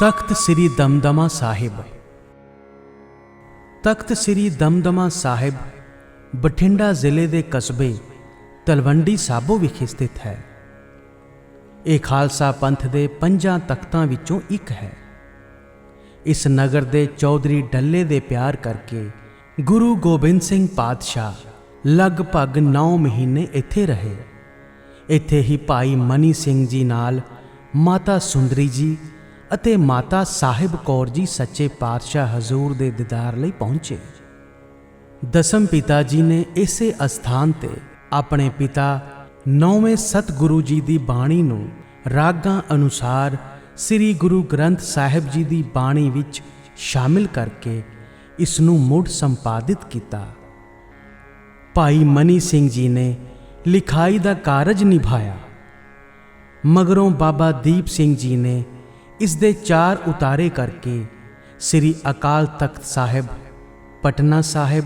ਤਖਤ ਸ੍ਰੀ ਦਮਦਮਾ ਸਾਹਿਬ। ਤਖਤ ਸ੍ਰੀ ਦਮਦਮਾ ਸਾਹਿਬ ਬਠਿੰਡਾ ਜ਼ਿਲ੍ਹੇ ਦੇ ਕਸਬੇ ਤਲਵੰਡੀ ਸਾਬੋ ਵਿਖੇ ਸਥਿਤ ਹੈ। ਇਹ ਖਾਲਸਾ ਪੰਥ ਦੇ ਪੰਜਾਂ ਤਖਤਾਂ ਵਿੱਚੋਂ ਇੱਕ ਹੈ। ਇਸ ਨਗਰ ਦੇ ਚੌਧਰੀ ਡੱਲੇ ਦੇ ਪਿਆਰ ਕਰਕੇ ਗੁਰੂ ਗੋਬਿੰਦ ਸਿੰਘ ਪਾਤਸ਼ਾਹ ਲਗਭਗ 9 ਮਹੀਨੇ ਇੱਥੇ ਰਹੇ। ਇੱਥੇ ਹੀ ਭਾਈ ਮਨੀ ਸਿੰਘ ਜੀ ਨਾਲ ਮਾਤਾ ਸੁੰਦਰੀ ਜੀ ਅਤੇ ਮਾਤਾ ਸਾਹਿਬ ਕੌਰ ਜੀ ਸੱਚੇ ਪਾਤਸ਼ਾਹ ਹਜ਼ੂਰ ਦੇ ਦੀਦਾਰ ਲਈ ਪਹੁੰਚੇ। ਦਸਮ ਪਿਤਾ ਜੀ ਨੇ ਇਸੇ ਅਸਥਾਨ ਤੇ ਆਪਣੇ ਪਿਤਾ ਨੌਵੇਂ ਸਤਿਗੁਰੂ ਜੀ ਦੀ ਬਾਣੀ ਨੂੰ ਰਾਗਾਂ ਅਨੁਸਾਰ ਸ੍ਰੀ ਗੁਰੂ ਗ੍ਰੰਥ ਸਾਹਿਬ ਜੀ ਦੀ ਬਾਣੀ ਵਿੱਚ ਸ਼ਾਮਿਲ ਕਰਕੇ ਇਸ ਨੂੰ ਮੁੜ ਸੰਪਾਦਿਤ ਕੀਤਾ। ਭਾਈ ਮਨੀ ਸਿੰਘ ਜੀ ਨੇ ਲਿਖਾਈ ਦਾ ਕਾਰਜ ਨਿਭਾਇਆ। ਮਗਰੋਂ ਬਾਬਾ ਦੀਪ ਸਿੰਘ ਜੀ ਨੇ ਇਸ ਦੇ ਚਾਰ ਉਤਾਰੇ ਕਰਕੇ ਸ੍ਰੀ ਅਕਾਲ ਤਖਤ ਸਾਹਿਬ, ਪਟਨਾ ਸਾਹਿਬ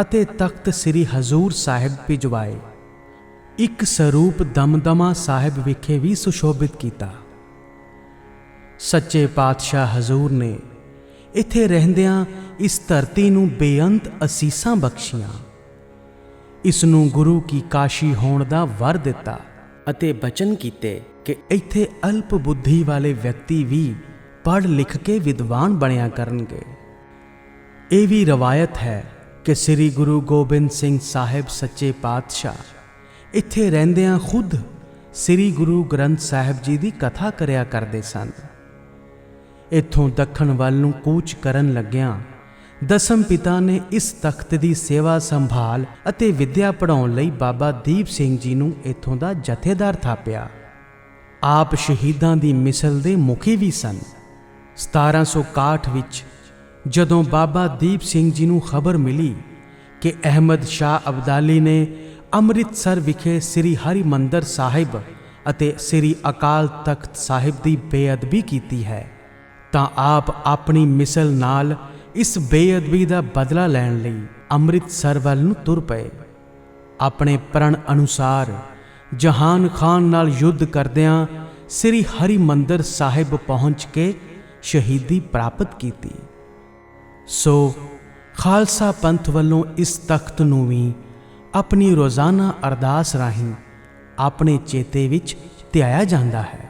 ਅਤੇ ਤਖਤ ਸ੍ਰੀ ਹਜ਼ੂਰ ਸਾਹਿਬ ਭਿਜਵਾਏ। ਇੱਕ ਸਰੂਪ ਦਮਦਮਾ ਸਾਹਿਬ ਵਿਖੇ ਵੀ ਸੁਸ਼ੋਭਿਤ ਕੀਤਾ। ਸੱਚੇ ਪਾਤਸ਼ਾਹ ਹਜ਼ੂਰ ਨੇ ਇੱਥੇ ਰਹਿੰਦਿਆਂ ਇਸ ਧਰਤੀ ਨੂੰ ਬੇਅੰਤ ਅਸੀਸਾਂ ਬਖਸ਼ੀਆਂ। ਇਸ ਨੂੰ ਗੁਰੂ ਕੀ ਕਾਸ਼ੀ ਹੋਣ ਦਾ ਵਰ ਦਿੱਤਾ। ਅਤੇ ਬਚਨ ਕੀਤੇ ਕਿ ਇੱਥੇ ਅਲਪ ਬੁੱਧੀ ਵਾਲੇ ਵਿਅਕਤੀ ਵੀ ਪੜ੍ਹ ਲਿਖ ਕੇ ਵਿਦਵਾਨ ਬਣਿਆ ਕਰਨਗੇ। ਇਹ ਵੀ ਰਵਾਇਤ ਹੈ ਕਿ ਸ੍ਰੀ ਗੁਰੂ ਗੋਬਿੰਦ ਸਿੰਘ ਸਾਹਿਬ ਸੱਚੇ ਪਾਤਸ਼ਾਹ ਇੱਥੇ ਰਹਿੰਦਿਆਂ ਖੁਦ ਸ੍ਰੀ ਗੁਰੂ ਗ੍ਰੰਥ ਸਾਹਿਬ ਜੀ ਦੀ ਕਥਾ ਕਰਿਆ ਕਰਦੇ ਸਨ। ਇੱਥੋਂ ਦੱਖਣ ਵੱਲ ਨੂੰ ਕੂਚ ਕਰਨ ਲੱਗਿਆਂ ਦਸਮ ਪਿਤਾ ਨੇ ਇਸ ਤਖਤ ਦੀ ਸੇਵਾ ਸੰਭਾਲ ਅਤੇ ਵਿੱਦਿਆ ਪੜਾਉਣ ਲਈ ਬਾਬਾ ਦੀਪ ਸਿੰਘ ਜੀ ਨੂੰ ਇੱਥੋਂ ਦਾ ਜਥੇਦਾਰ ਥਾਪਿਆ। ਆਪ ਸ਼ਹੀਦਾਂ ਦੀ ਮਿਸਲ ਦੇ ਮੁਖੀ ਵੀ ਸਨ। 1761 ਵਿੱਚ ਜਦੋਂ ਬਾਬਾ ਦੀਪ ਸਿੰਘ ਜੀ ਨੂੰ ਖਬਰ ਮਿਲੀ ਕਿ ਅਹਿਮਦ ਸ਼ਾਹ ਅਬਦਾਲੀ ਨੇ ਅੰਮ੍ਰਿਤਸਰ ਵਿਖੇ ਸ੍ਰੀ ਹਰਿਮੰਦਰ ਸਾਹਿਬ ਅਤੇ ਸ੍ਰੀ ਅਕਾਲ ਤਖਤ ਸਾਹਿਬ ਦੀ ਬੇਅਦਬੀ ਕੀਤੀ ਹੈ, ਤਾਂ ਆਪ ਆਪਣੀ ਮਿਸਲ ਨਾਲ ਇਸ ਬੇਅਦਬੀ ਦਾ ਬਦਲਾ ਲੈਣ ਲਈ ਅੰਮ੍ਰਿਤਸਰ ਵੱਲ ਨੂੰ ਤੁਰ ਪਏ। ਆਪਣੇ ਪ੍ਰਣ ਅਨੁਸਾਰ ਜਹਾਨ ਖਾਨ ਨਾਲ ਯੁੱਧ ਕਰਦਿਆਂ ਸ੍ਰੀ ਹਰਿਮੰਦਰ ਸਾਹਿਬ ਪਹੁੰਚ ਕੇ ਸ਼ਹੀਦੀ ਪ੍ਰਾਪਤ ਕੀਤੀ। ਸੋ ਖਾਲਸਾ ਪੰਥ ਵੱਲੋਂ ਇਸ ਤਖਤ ਨੂੰ ਵੀ ਆਪਣੀ ਰੋਜ਼ਾਨਾ ਅਰਦਾਸ ਰਾਹੀਂ ਆਪਣੇ ਚੇਤੇ ਵਿੱਚ ਧਿਆਇਆ ਜਾਂਦਾ ਹੈ।